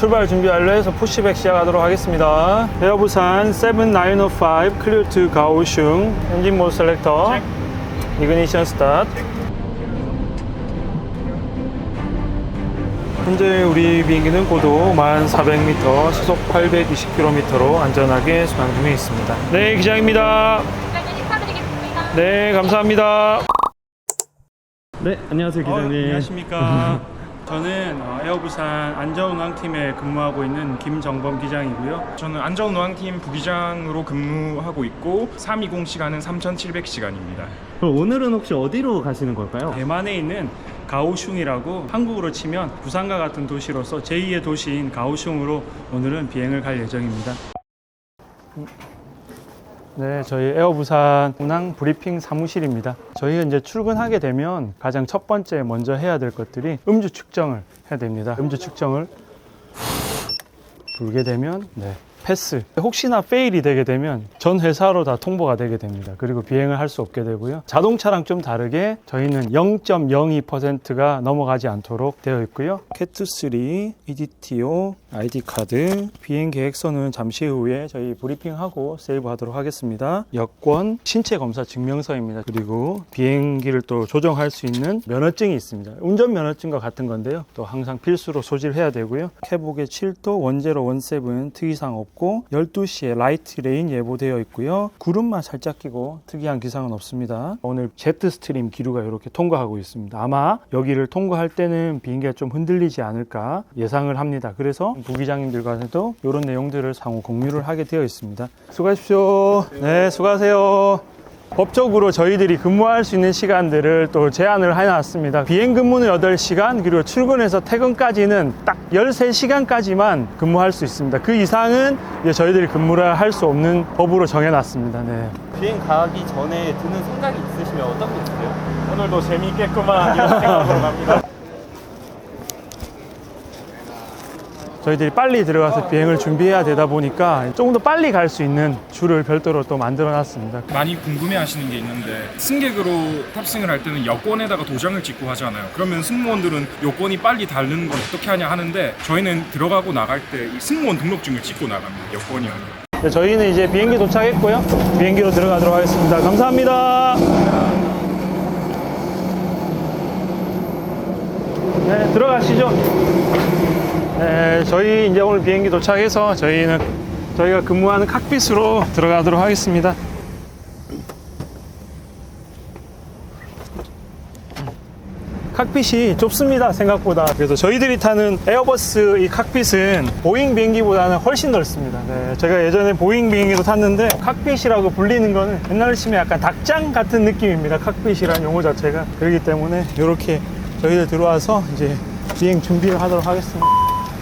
출발 준비 완료 해서 푸시백 시작하도록 하겠습니다. 에어부산 7905 클리어 투 가오슝 엔진 모드 셀렉터 이그니션 스타트 현재 우리 비행기는 고도 1400m, 시속 820km로 안전하게 순항 중에 있습니다. 네, 기장입니다. 네, 감사합니다. 네, 안녕하세요 기자님. 안녕하십니까. 저는 어, 에어부산 안전운항팀에 근무하고 있는 김정범 기장이고요. 저는 안전운항팀 부기장으로 근무하고 있고 320 시간은 3,700시간입니다. 그럼 오늘은 혹시 어디로 가시는 걸까요? 대만에 있는 가오슝이라고 한국으로 치면 부산과 같은 도시로서 제2의 도시인 가오슝으로 오늘은 비행을 갈 예정입니다. 네, 저희 에어부산 운항 브리핑 사무실입니다. 저희가 이제 출근하게 되면 가장 첫 번째 먼저 해야 될 것들이 음주 측정을 해야 됩니다. 음주 측정을 불게 되면 네, 패스. 혹시나 페일이 되게 되면 전 회사로 다 통보가 되게 됩니다. 그리고 비행을 할 수 없게 되고요. 자동차랑 좀 다르게 저희는 0.02%가 넘어가지 않도록 되어 있고요. 캣2 EDTO, ID 카드, 비행 계획서는 잠시 후에 저희 브리핑하고 세이브 하도록 하겠습니다. 여권, 신체 검사 증명서입니다. 그리고 비행기를 또 조정할 수 있는 면허증이 있습니다. 운전 면허증과 같은 건데요. 또 항상 필수로 소지해야 되고요. 캐복에 7도 1017 특이사항 없고 12시에 라이트 레인 예보되어 있고요. 구름만 살짝 끼고 특이한 기상은 없습니다. 오늘 제트 스트림 기류가 이렇게 통과하고 있습니다. 아마 여기를 통과할 때는 비행기가 좀 흔들리지 않을까 예상을 합니다. 그래서 부기장님들과도 이런 내용들을 상호 공유를 하게 되어 있습니다. 수고하십시오. 네, 수고하세요. 법적으로 저희들이 근무할 수 있는 시간들을 또 제한을 해놨습니다. 비행 근무는 8시간, 그리고 출근해서 퇴근까지는 딱 13시간까지만 근무할 수 있습니다. 그 이상은 이제 저희들이 근무를 할 수 없는 법으로 정해놨습니다. 네. 비행 가기 전에 드는 생각이 있으시면 어떤 게 있으세요? 오늘도 재미있겠구만 이런 생각으로 갑니다. 저희들이 빨리 들어가서 비행을 준비해야 되다 보니까 조금 더 빨리 갈 수 있는 줄을 별도로 또 만들어 놨습니다. 많이 궁금해 하시는 게 있는데 승객으로 탑승을 할 때는 여권에다가 도장을 찍고 하잖아요. 그러면 승무원들은 여권이 빨리 닳는 건 어떻게 하냐 하는데 저희는 들어가고 나갈 때 이 승무원 등록증을 찍고 나갑니다. 여권이 아니라. 네, 저희는 이제 비행기 도착했고요. 비행기로 들어가도록 하겠습니다. 감사합니다. 네, 들어가시죠. 네, 저희 이제 오늘 비행기 도착해서 저희는 저희가 근무하는 칵핏으로 들어가도록 하겠습니다. 칵핏이 좁습니다 생각보다. 그래서 저희들이 타는 에어버스 이 칵핏은 보잉 비행기보다는 훨씬 넓습니다. 네, 제가 예전에 보잉 비행기도 tas는데 칵핏이라고 불리는 거는 옛날로 치면 약간 닭장 같은 느낌입니다 칵핏이라는 용어 자체가. 그렇기 때문에 이렇게 저희들 들어와서 이제 비행 준비를 하도록 하겠습니다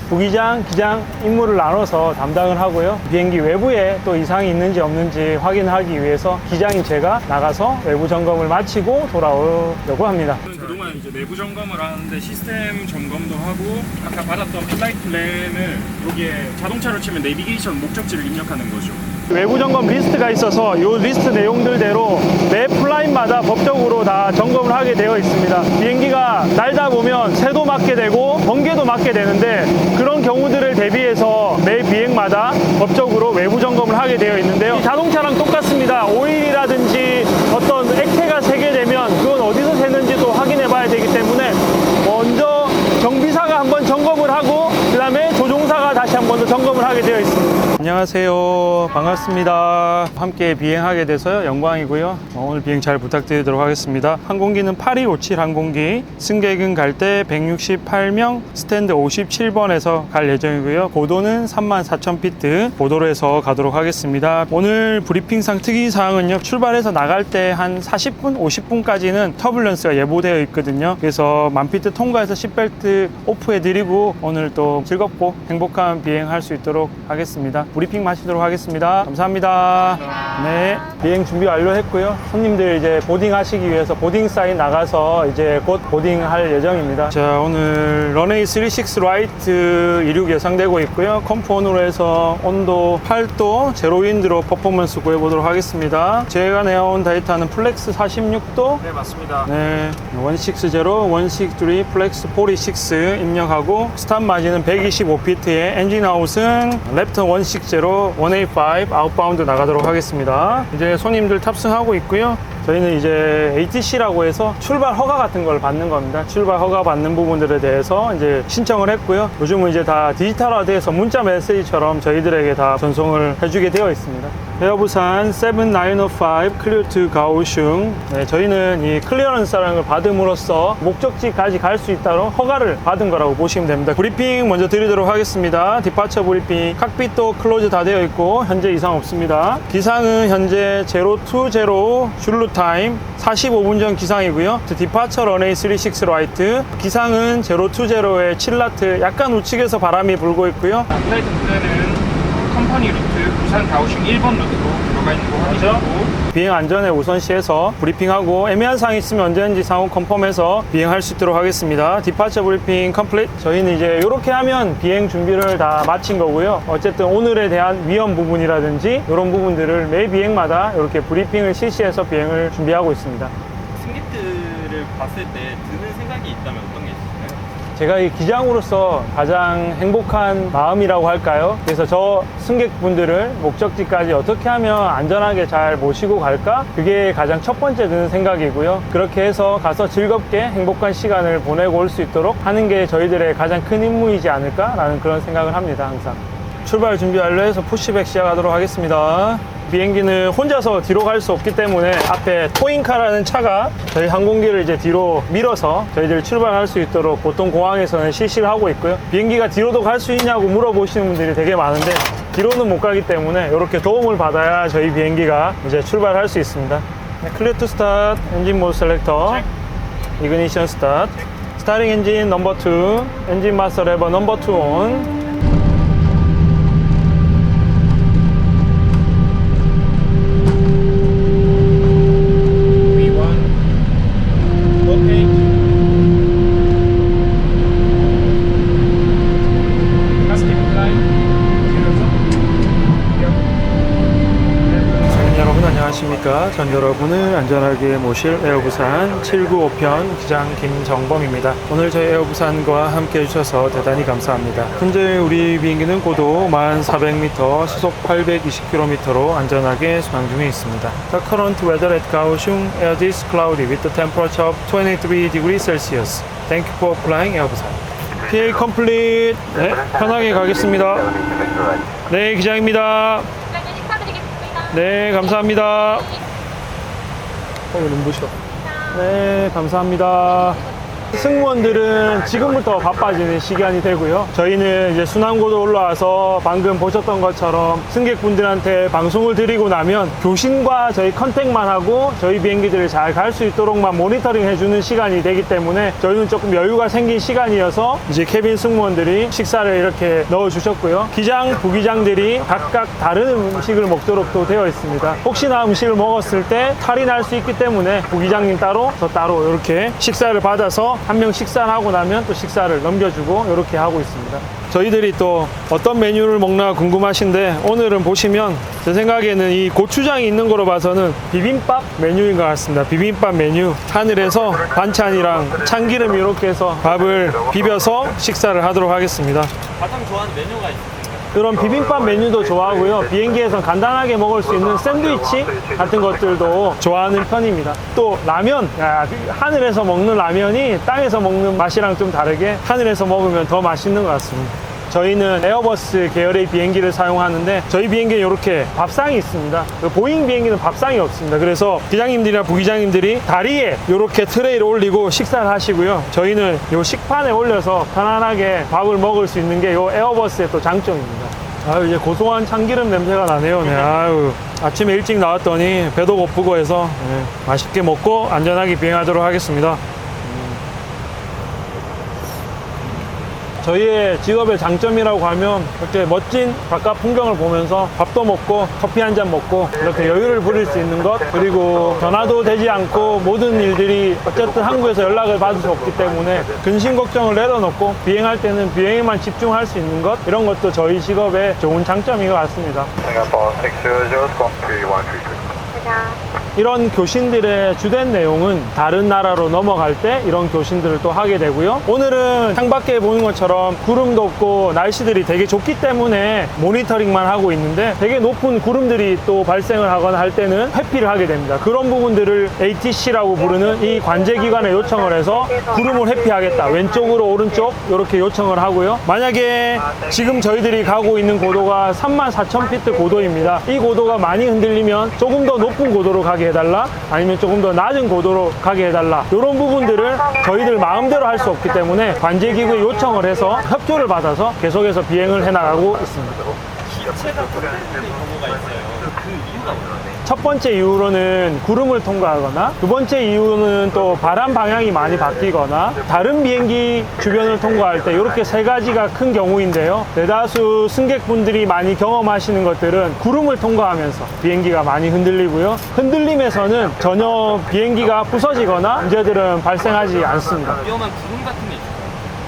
부기장, 기장 임무를 나눠서 담당을 하고요. 비행기 외부에 또 이상이 있는지 없는지 확인하기 위해서 기장인 제가 나가서 외부 점검을 마치고 돌아오려고 합니다. 그동안 이제 내부 점검을 하는데 시스템 점검도 하고 아까 받았던 플라이트 플랜을 여기에 자동차로 치면 내비게이션 목적지를 입력하는 거죠. 외부 점검 리스트가 있어서 이 리스트 내용들대로 매 플라인마다 법적으로 다 점검을 하게 되어 있습니다. 비행기가 날다 보면 새도 맞게 되고 번개도 맞게 되는데 그런 경우들을 대비해서 매 비행마다 법적으로 외부 점검을 하게 되어 있는데요. 이 자동차랑 똑같습니다. 오일이라든지 어떤 액체가 새게 되면 그건 어디서 새는지 또 확인해 봐야 되기 때문에 먼저 경비사가 한번 점검을 하고 그 다음에 조종사가 다시 한번 더 점검을 하게 되어 있습니다. 안녕하세요. 반갑습니다. 함께 비행하게 돼서요. 영광이고요. 어, 오늘 비행 잘 부탁드리도록 하겠습니다. 항공기는 8257 항공기, 승객은 갈 때 168명, 스탠드 57번에서 갈 예정이고요. 고도는 34,000피트 고도로 해서 가도록 하겠습니다. 오늘 브리핑상 특이사항은요. 출발해서 나갈 때 한 40분, 50분까지는 터블런스가 예보되어 있거든요. 그래서 만피트 통과해서 시벨트 오프해드리고 오늘 또 즐겁고 행복한 비행할 수 있도록 하겠습니다. 브리핑 마치도록 하겠습니다. 감사합니다. 네. 비행 준비 완료했고요. 손님들 이제 보딩 하시기 위해서 보딩 사인 나가서 이제 곧 보딩 할 예정입니다. 자, 오늘 런웨이 36 라이트 이륙 예상되고 있고요. 컴포온으로 해서 온도 8도, 제로 윈드로 퍼포먼스 구해보도록 하겠습니다. 제가 내어온 데이터는 플렉스 46도, 네 맞습니다. 네, 160, 163, 플렉스 46 입력하고 스탑 마진은 125피트에 엔진 아웃은 랩턴 160, 185 아웃바운드 나가도록 하겠습니다. 이제 손님들 탑승하고 있고요. 저희는 이제 ATC라고 해서 출발 허가 같은 걸 받는 겁니다. 출발 허가 받는 부분들에 대해서 이제 신청을 했고요. 요즘은 이제 다 디지털화돼서 문자 메시지처럼 저희들에게 다 전송을 해주게 되어 있습니다. 에어부산 7905 클리어 투 가오슝. 네, 저희는 이 클리어런스라는 걸 받음으로써 목적지까지 갈 수 있도록 허가를 받은 거라고 보시면 됩니다. 브리핑 먼저 드리도록 하겠습니다. 디파처 브리핑. 칵빛도 클로즈 다 되어 있고 현재 이상 없습니다. 기상은 현재 020 줄루 타임 45분 전 기상이고요. 디파처 런웨이 36 라이트. 기상은 020의 7라트 약간 우측에서 바람이 불고 있고요. 플라이트 무대는 컴퍼니 루트 부산 가오슝 1번 루트로 들어가 있는 거 확인하고 비행 안전에 우선시해서 브리핑하고 애매한 사항이 있으면 언제든지 상호 컨펌해서 비행할 수 있도록 하겠습니다. 디파처 브리핑 컴플릿. 저희는 이제 이렇게 하면 비행 준비를 다 마친 거고요. 어쨌든 오늘에 대한 위험 부분이라든지 이런 부분들을 매 비행마다 이렇게 브리핑을 실시해서 비행을 준비하고 있습니다. 승객들을 봤을 때 드는 생각이 있다면 어떤 게 있을까요? 제가 이 기장으로서 가장 행복한 마음이라고 할까요? 그래서 저 승객분들을 목적지까지 어떻게 하면 안전하게 잘 모시고 갈까? 그게 가장 첫 번째 드는 생각이고요. 그렇게 해서 가서 즐겁게 행복한 시간을 보내고 올 수 있도록 하는 게 저희들의 가장 큰 임무이지 않을까라는 그런 생각을 합니다, 항상. 출발 준비 완료해서 푸시백 시작하도록 하겠습니다. 비행기는 혼자서 뒤로 갈 수 없기 때문에 앞에 토잉카라는 차가 저희 항공기를 이제 뒤로 밀어서 저희들 출발할 수 있도록 보통 공항에서는 실시를 하고 있고요. 비행기가 뒤로도 갈 수 있냐고 물어보시는 분들이 되게 많은데 뒤로는 못 가기 때문에 이렇게 도움을 받아야 저희 비행기가 이제 출발할 수 있습니다. 네, 클리어 투 스타트, 엔진 모드 셀렉터, 이그니션 스타트, 스타링 엔진 넘버 2, 엔진 마스터 레버 넘버 2 온, 안녕하십니까 전 여러분을 안전하게 모실 에어부산 795편 기장 김정범입니다 오늘 저희 에어부산과 함께 해주셔서 대단히 감사합니다 현재 우리 비행기는 고도 1400m 시속 820km로 안전하게 순항 중에 있습니다 The current weather at Kaohsiung is cloudy with the temperature of 23 degrees Celsius Thank you for flying 에어부산 PA complete 네 편하게 가겠습니다 네 기장입니다 네, 감사합니다. 어, 왜 눈부셔? 네, 감사합니다. 승무원들은 지금부터 바빠지는 시간이 되고요. 저희는 이제 순환고도 올라와서 방금 보셨던 것처럼 승객분들한테 방송을 드리고 나면 교신과 저희 컨택만 하고 저희 비행기들을 잘 갈 수 있도록만 모니터링 해주는 시간이 되기 때문에 저희는 조금 여유가 생긴 시간이어서 이제 케빈 승무원들이 식사를 이렇게 넣어주셨고요. 기장, 부기장들이 각각 다른 음식을 먹도록 또 되어 있습니다. 혹시나 음식을 먹었을 때 탈이 날 수 있기 때문에 부기장님 따로 저 따로 이렇게 식사를 받아서 한 명 식사를 하고 나면 또 식사를 넘겨주고 이렇게 하고 있습니다. 저희들이 또 어떤 메뉴를 먹나 궁금하신데 오늘은 보시면 제 생각에는 이 고추장이 있는 거로 봐서는 비빔밥 메뉴인 것 같습니다. 비빔밥 메뉴 하늘에서 반찬이랑 참기름 이렇게 해서 밥을 비벼서 식사를 하도록 하겠습니다. 가장 좋아하는 메뉴가 있을까요? 그런 비빔밥 메뉴도 좋아하고요. 비행기에서 간단하게 먹을 수 있는 샌드위치 같은 것들도 좋아하는 편입니다. 또 라면, 야, 하늘에서 먹는 라면이 땅에서 먹는 맛이랑 좀 다르게 하늘에서 먹으면 더 맛있는 것 같습니다. 저희는 에어버스 계열의 비행기를 사용하는데 저희 비행기는 이렇게 밥상이 있습니다. 그 보잉 비행기는 밥상이 없습니다. 그래서 기장님들이나 부기장님들이 다리에 이렇게 트레이를 올리고 식사를 하시고요. 저희는 이 식판에 올려서 편안하게 밥을 먹을 수 있는 게 이 에어버스의 또 장점입니다. 아유 이제 고소한 참기름 냄새가 나네요. 네, 아유 아침에 일찍 나왔더니 배도 고프고 해서 네, 맛있게 먹고 안전하게 비행하도록 하겠습니다. 저희의 직업의 장점이라고 하면 이렇게 멋진 바깥 풍경을 보면서 밥도 먹고 커피 한 잔 먹고 이렇게 여유를 부릴 수 있는 것 그리고 전화도 되지 않고 모든 일들이 어쨌든 한국에서 연락을 받을 수 없기 때문에 근심 걱정을 내려놓고 비행할 때는 비행에만 집중할 수 있는 것 이런 것도 저희 직업의 좋은 장점인 것 같습니다. Singapore 600, country 133. 이런 교신들의 주된 내용은 다른 나라로 넘어갈 때 이런 교신들을 또 하게 되고요. 오늘은 창밖에 보는 것처럼 구름도 없고 날씨들이 되게 좋기 때문에 모니터링만 하고 있는데 되게 높은 구름들이 또 발생을 하거나 할 때는 회피를 하게 됩니다. 그런 부분들을 ATC라고 부르는 이 관제기관에 요청을 해서 구름을 회피하겠다. 왼쪽으로 오른쪽 이렇게 요청을 하고요. 만약에 지금 저희들이 가고 있는 고도가 34,000피트 고도입니다. 이 고도가 많이 흔들리면 조금 더 높은 고도로 가게 해달라 아니면 조금 더 낮은 고도로 가게 해달라 이런 부분들을 저희들 마음대로 할 수 없기 때문에 관제기구에 요청을 해서 협조를 받아서 계속해서 비행을 해나가고 있습니다. 기체가 흔들리는 경우가 있어요. 첫 번째 이유로는 구름을 통과하거나 두 번째 이유는 또 바람 방향이 많이 바뀌거나 다른 비행기 주변을 통과할 때 이렇게 세 가지가 큰 경우인데요. 대다수 승객분들이 많이 경험하시는 것들은 구름을 통과하면서 비행기가 많이 흔들리고요. 흔들림에서는 전혀 비행기가 부서지거나 문제들은 발생하지 않습니다. 위험한 구름 같은.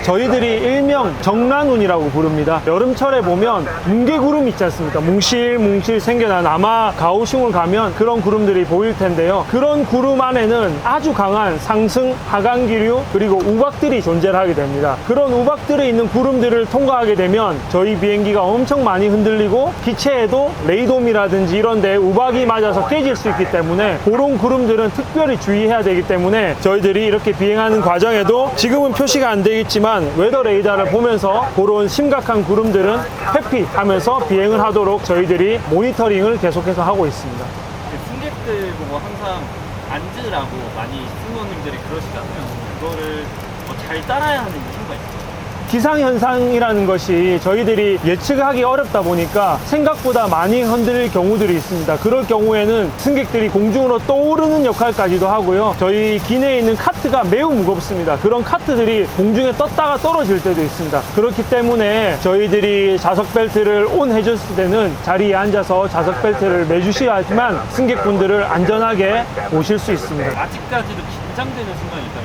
저희들이 일명 정란운이라고 부릅니다. 여름철에 보면 뭉게구름 있지 않습니까? 뭉실뭉실 생겨난 아마 가오슝을 가면 그런 구름들이 보일 텐데요. 그런 구름 안에는 아주 강한 상승, 하강 기류 그리고 우박들이 존재를 하게 됩니다. 그런 우박들이 있는 구름들을 통과하게 되면 저희 비행기가 엄청 많이 흔들리고 기체에도 레이돔이라든지 이런 데 우박이 맞아서 깨질 수 있기 때문에 그런 구름들은 특별히 주의해야 되기 때문에 저희들이 이렇게 비행하는 과정에도 지금은 표시가 안 되겠지만 웨더 레이더를 보면서 그런 심각한 구름들은 회피하면서 비행을 하도록 저희들이 모니터링을 계속해서 하고 있습니다. 그 승객들 보고 항상 앉으라고 많이 승무원님들이 그러시잖아요. 그거를 뭐 잘 따라야 하는. 기상현상이라는 것이 저희들이 예측하기 어렵다 보니까 생각보다 많이 흔들릴 경우들이 있습니다. 그럴 경우에는 승객들이 공중으로 떠오르는 역할까지도 하고요. 저희 기내에 있는 카트가 매우 무겁습니다. 그런 카트들이 공중에 떴다가 떨어질 때도 있습니다. 그렇기 때문에 저희들이 자석 벨트를 온 해줬을 때는 자리에 앉아서 자석 벨트를 매주셔야 하지만 승객분들을 안전하게 모실 수 있습니다. 아직까지도 긴장되는 순간이 있다면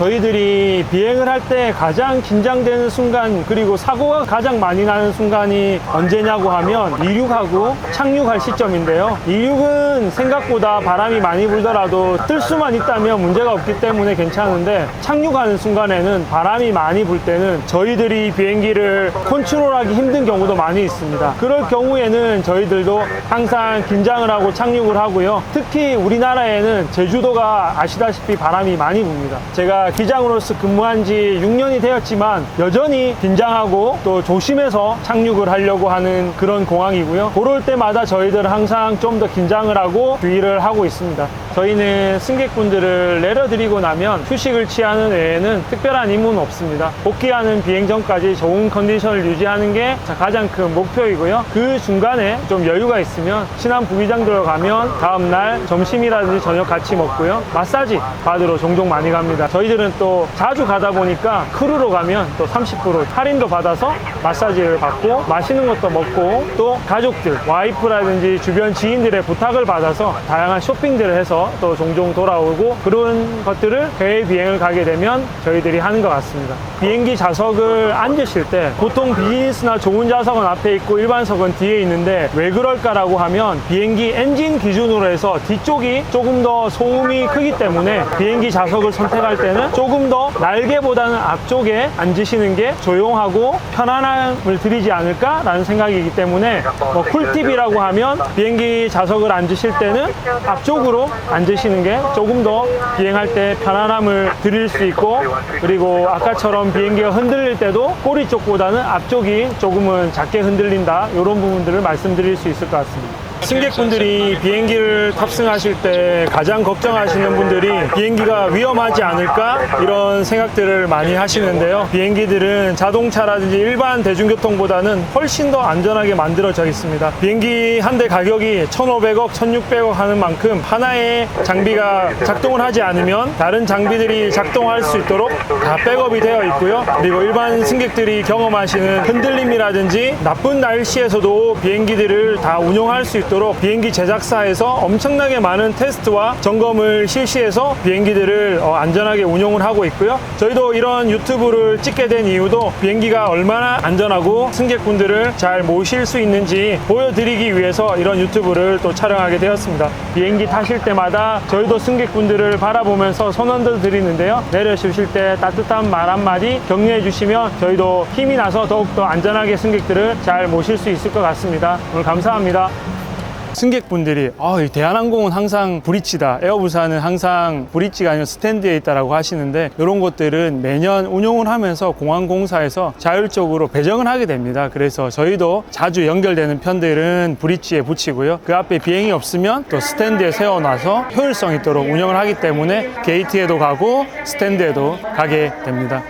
저희들이 비행을 할 때 가장 긴장되는 순간 그리고 사고가 가장 많이 나는 순간이 언제냐고 하면 이륙하고 착륙할 시점인데요. 이륙은 생각보다 바람이 많이 불더라도 뜰 수만 있다면 문제가 없기 때문에 괜찮은데 착륙하는 순간에는 바람이 많이 불 때는 저희들이 비행기를 컨트롤하기 힘든 경우도 많이 있습니다. 그럴 경우에는 저희들도 항상 긴장을 하고 착륙을 하고요. 특히 우리나라에는 제주도가 아시다시피 바람이 많이 붑니다. 제가 기장으로서 근무한 지 6년이 되었지만 여전히 긴장하고 또 조심해서 착륙을 하려고 하는 그런 공항이고요. 그럴 때마다 저희들은 항상 좀 더 긴장을 하고 주의를 하고 있습니다. 저희는 승객분들을 내려드리고 나면 휴식을 취하는 외에는 특별한 임무는 없습니다. 복귀하는 비행 전까지 좋은 컨디션을 유지하는 게 가장 큰 목표이고요. 그 중간에 좀 여유가 있으면 친한 부기장 들어가면 다음날 점심이라든지 저녁 같이 먹고요. 마사지 받으러 종종 많이 갑니다. 저희들은 또 자주 가다 보니까 크루로 가면 또 30% 할인도 받아서 마사지를 받고 맛있는 것도 먹고 또 가족들, 와이프라든지 주변 지인들의 부탁을 받아서 다양한 쇼핑들을 해서 또 종종 돌아오고 그런 것들을 해외 비행을 가게 되면 저희들이 하는 것 같습니다. 비행기 좌석을 앉으실 때 보통 비즈니스나 좋은 좌석은 앞에 있고 일반석은 뒤에 있는데 왜 그럴까라고 하면 비행기 엔진 기준으로 해서 뒤쪽이 조금 더 소음이 크기 때문에 비행기 좌석을 선택할 때는 조금 더 날개보다는 앞쪽에 앉으시는 게 조용하고 편안함을 드리지 않을까라는 생각이기 때문에 뭐 쿨팁이라고 하면 비행기 좌석을 앉으실 때는 앞쪽으로 앉으시는 게 조금 더 비행할 때 편안함을 드릴 수 있고 그리고 아까처럼 비행기가 흔들릴 때도 꼬리 쪽보다는 앞쪽이 조금은 작게 흔들린다 이런 부분들을 말씀드릴 수 있을 것 같습니다. 승객분들이 비행기를 탑승하실 때 가장 걱정하시는 분들이 비행기가 위험하지 않을까 이런 생각들을 많이 하시는데요. 비행기들은 자동차라든지 일반 대중교통보다는 훨씬 더 안전하게 만들어져 있습니다. 비행기 한 대 가격이 1,500억, 1,600억 하는 만큼 하나의 장비가 작동을 하지 않으면 다른 장비들이 작동할 수 있도록 다 백업이 되어 있고요. 그리고 일반 승객들이 경험하시는 흔들림이라든지 나쁜 날씨에서도 비행기들을 다 운용할 수 있도록 비행기 제작사에서 엄청나게 많은 테스트와 점검을 실시해서 비행기들을 어, 안전하게 운용을 하고 있고요. 저희도 이런 유튜브를 찍게 된 이유도 비행기가 얼마나 안전하고 승객분들을 잘 모실 수 있는지 보여드리기 위해서 이런 유튜브를 또 촬영하게 되었습니다. 비행기 타실 때마다 저희도 승객분들을 바라보면서 선언도 드리는데요. 내려주실 때 따뜻한 말 한마디 격려해 주시면 저희도 힘이 나서 더욱더 안전하게 승객들을 잘 모실 수 있을 것 같습니다. 오늘 감사합니다. 승객분들이 아, 이 대한항공은 항상 브릿지다. 에어부산은 항상 브릿지가 아니라 스탠드에 있다라고 하시는데 이런 것들은 매년 운용을 하면서 공항공사에서 자율적으로 배정을 하게 됩니다. 그래서 저희도 자주 연결되는 편들은 브릿지에 붙이고요. 그 앞에 비행이 없으면 또 스탠드에 세워놔서 효율성 있도록 운영을 하기 때문에 게이트에도 가고 스탠드에도 가게 됩니다.